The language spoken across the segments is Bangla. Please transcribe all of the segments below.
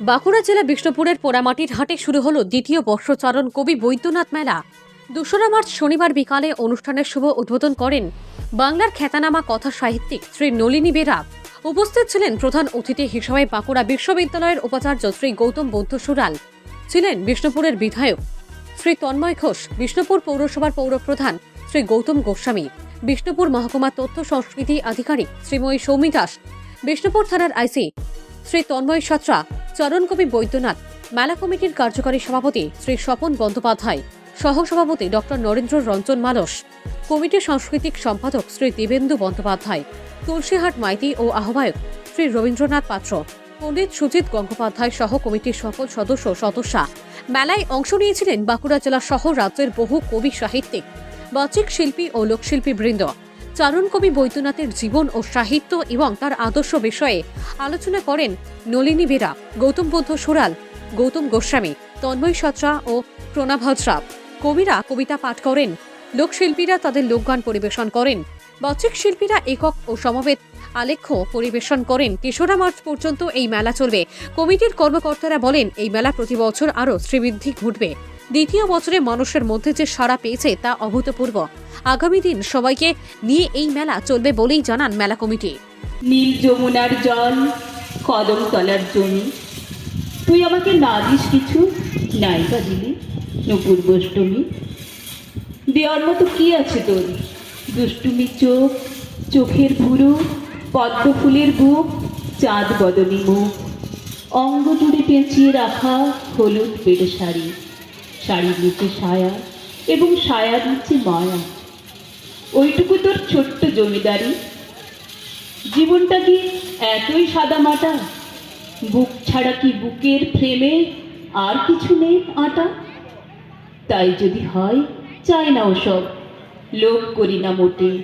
বাঁকুড়া জেলা বিষ্ণুপুরের পোড়ামাটির হাটে শুরু হলো দ্বিতীয় বর্ষচরণ কবি বৈদ্যনাথ মেলা। দোসরা মার্চ শনিবার বিকালে অনুষ্ঠানের শুভ উদ্বোধন করেন বাংলার খ্যাতানামা কথা সাহিত্যিক শ্রী নলিনী বেরা। উপস্থিত ছিলেন প্রধান অতিথি হিসেবে বাঁকুড়া বিশ্ববিদ্যালয়ের উপাচার্য শ্রী গৌতম বৌদ্ধ সুরাল, ছিলেন বিষ্ণুপুরের বিধায়ক শ্রী তন্ময় ঘোষ, বিষ্ণুপুর পৌরসভার পৌরপ্রধান শ্রী গৌতম গোস্বামী, বিষ্ণুপুর মহকুমা তথ্য সংস্কৃতি আধিকারিক শ্রীময়ী সৌমি দাস, বিষ্ণুপুর থানার আইসি শ্রী তন্ময় সাত্রা চরণকবি বৈদ্যনাথ, মেলা কমিটির কার্যকারী সভাপতি শ্রী স্বপন বন্দ্যোপাধ্যায়, সহসভাপতি ডক্টর নরেন্দ্র রঞ্জন মানস কমিটির সাংস্কৃতিক সম্পাদক শ্রী দেবেন্দু বন্দ্যোপাধ্যায়, তুলসীহাট মাইতি ও আহ্বায়ক শ্রী রবীন্দ্রনাথ পাত্র, পণ্ডিত সুজিত গঙ্গোপাধ্যায় সহ কমিটির সকল সদস্য সদস্যা মেলায় অংশ নিয়েছিলেন বাঁকুড়া জেলা সহ রাজ্যের বহু কবি সাহিত্যিক, বাচিক শিল্পী ও লোকশিল্পী বৃন্দ চারণ কবি বৈদ্যনাথের জীবন ও সাহিত্য এবং তার আদর্শ বিষয়ে আলোচনা করেন নলিনী বেরা, গৌতম বুদ্ধ সোরাল, গৌতম গোস্বামী, তন্ময় সত্রা ও প্রণাভ কবিরা কবিতা পাঠ করেন লোকশিল্পীরা তাদের লোকগান পরিবেশন করেন। বাচিক শিল্পীরা একক ও সমবেত। আলেখ্য পরিবেশন করেন। তেসরা মার্চ পর্যন্ত এই মেলা চলবে। কমিটির কর্মকর্তারা বলেন, এই মেলা প্রতি বছর আরও শ্রীবৃদ্ধি ঘটবে। দ্বিতীয় বছরে মানুষের মধ্যে যে সাড়া পেয়েছে তা অভূতপূর্ব। আগামী দিন সবাইকে নিয়ে এই মেলা চলবে বলেই জানান মেলা কমিটি। নীল যমুনার জল, কদম তলার জমি। তুই আমাকে না দিস কিছু? নাই বা দিলি নুপুর বষ্টমী দেওয়ার মতো কি আছে তোর? দুষ্টুমি চোখ, চোখের ভুরু, পদ্ম ফুলের বুক, চাঁদ বদনী মুখ। অঙ্গ জুড়ে পেঁচিয়ে রাখা হলুদ পেটে শাড়ি। শাড়ির নিচে সায়া এবং সায়ার নিচে মায়া। ওইটুকু তোর ছোট্ট জমিদারি। জীবনটা কি এতই সাদা মাটা? বুক ছাড়া কি বুকের ফ্রেমে আর কিছু নেই আটা? তাই যদি হয় চাই না ওসব। লোভ করি না মোটে।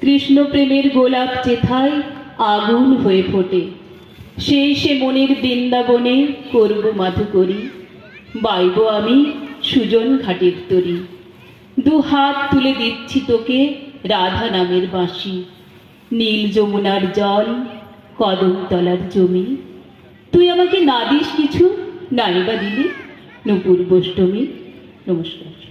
কৃষ্ণ প্রেমের গোলাপ চেথায় আগুন হয়ে ফোটে। সেই সে মনের বৃন্দাবনে করব মাধু করি বাইব আমি সুজন ঘাটের তরি। দু হাত তুলে দিচ্ছি তোকে রাধা নামের বাঁশি। নীল যমুনার জল কদম তলার জমি। তুই আমাকে না দিস কিছু, নাই বা দিলি। নুপুর বষ্টমী নমস্কার।